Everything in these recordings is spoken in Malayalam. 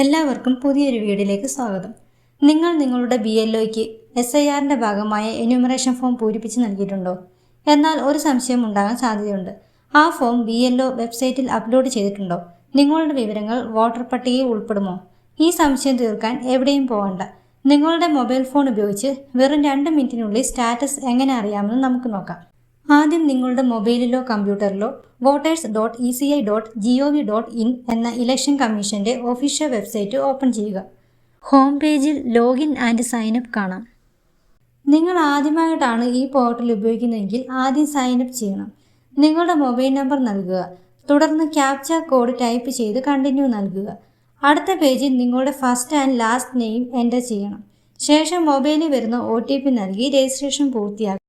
എല്ലാവർക്കും പുതിയൊരു വീഡിയോയിലേക്ക് സ്വാഗതം. നിങ്ങൾ നിങ്ങളുടെ ബി എൽ ഒയ്ക്ക് എസ് ഐ ആറിന്റെ ഭാഗമായ എന്യൂമറേഷൻ ഫോം പൂരിപ്പിച്ച് നൽകിയിട്ടുണ്ടോ? എന്നാൽ ഒരു സംശയം ഉണ്ടാകാൻ സാധ്യതയുണ്ട്. ആ ഫോം ബി എൽ ഒ വെബ്സൈറ്റിൽ അപ്ലോഡ് ചെയ്തിട്ടുണ്ടോ? നിങ്ങളുടെ വിവരങ്ങൾ വോട്ടർ പട്ടികയിൽ ഉൾപ്പെടുമോ? ഈ സംശയം തീർക്കാൻ എവിടെയും പോകണ്ട. നിങ്ങളുടെ മൊബൈൽ ഫോൺ ഉപയോഗിച്ച് വെറും രണ്ട് മിനിറ്റിനുള്ളിൽ സ്റ്റാറ്റസ് എങ്ങനെ അറിയാമെന്ന് നമുക്ക് നോക്കാം. ആദ്യം നിങ്ങളുടെ മൊബൈലിലോ കമ്പ്യൂട്ടറിലോ voters dot E C I dot G O V dot in എന്ന ഇലക്ഷൻ കമ്മീഷന്റെ ഒഫീഷ്യൽ വെബ്സൈറ്റ് ഓപ്പൺ ചെയ്യുക. ഹോം പേജിൽ ലോഗിൻ ആൻഡ് സൈൻ അപ്പ് കാണാം. നിങ്ങൾ ആദ്യമായിട്ടാണ് ഈ പോർട്ടൽ ഉപയോഗിക്കുന്നതെങ്കിൽ ആദ്യം സൈൻ അപ്പ് ചെയ്യണം. നിങ്ങളുടെ മൊബൈൽ നമ്പർ നൽകുക. തുടർന്ന് ക്യാപ്ച കോഡ് ടൈപ്പ് ചെയ്ത് കണ്ടിന്യൂ നൽകുക. അടുത്ത പേജിൽ നിങ്ങളുടെ first and last name enter ചെയ്യണം. ശേഷം മൊബൈലിൽ വരുന്ന ഒ നൽകി രജിസ്ട്രേഷൻ പൂർത്തിയാക്കുക.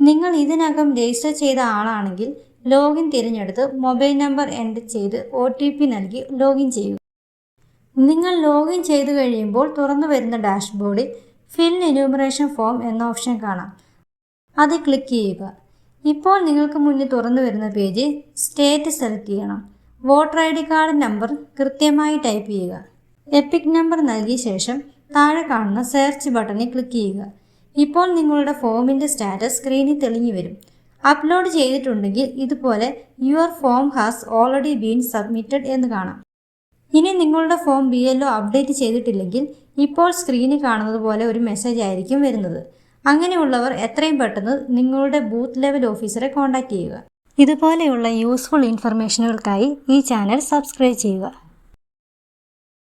നിങ്ങൾ ഇതിനകം രജിസ്റ്റർ ചെയ്ത ആളാണെങ്കിൽ ലോഗിൻ തിരഞ്ഞെടുത്ത് മൊബൈൽ നമ്പർ എന്റർ ചെയ്ത് ഒ ടി പി നൽകി ലോഗിൻ ചെയ്യുക. നിങ്ങൾ ലോഗിൻ ചെയ്തു കഴിയുമ്പോൾ തുറന്നു വരുന്ന ഡാഷ്ബോർഡിൽ ഫിൽ എന്യൂമറേഷൻ ഫോം എന്ന ഓപ്ഷൻ കാണാം. അത് ക്ലിക്ക് ചെയ്യുക. ഇപ്പോൾ നിങ്ങൾക്ക് മുന്നിൽ തുറന്നു വരുന്ന പേജ് സ്റ്റേറ്റ് സെലക്ട് ചെയ്യണം. Voter I D card number കൃത്യമായി ടൈപ്പ് ചെയ്യുക. എപ്പിക് നമ്പർ നൽകിയ ശേഷം താഴെ കാണുന്ന സെർച്ച് ബട്ടണിൽ ക്ലിക്ക് ചെയ്യുക. ഇപ്പോൾ നിങ്ങളുടെ ഫോമിന്റെ സ്റ്റാറ്റസ് സ്ക്രീനിൽ തെളിഞ്ഞു വരും. അപ്ലോഡ് ചെയ്തിട്ടുണ്ടെങ്കിൽ ഇതുപോലെ your form has already been submitted എന്ന് കാണാം. ഇനി നിങ്ങളുടെ ഫോം ബി എൽ അപ്ഡേറ്റ് ചെയ്തിട്ടില്ലെങ്കിൽ ഇപ്പോൾ സ്ക്രീനിൽ കാണുന്നത് പോലെ ഒരു മെസ്സേജ് ആയിരിക്കും വരുന്നത്. അങ്ങനെയുള്ളവർ എത്രയും പെട്ടെന്ന് നിങ്ങളുടെ ബൂത്ത് ലെവൽ ഓഫീസറെ കോൺടാക്റ്റ് ചെയ്യുക. ഇതുപോലെയുള്ള യൂസ്ഫുൾ ഇൻഫർമേഷനുകൾക്കായി ഈ ചാനൽ സബ്സ്ക്രൈബ് ചെയ്യുക.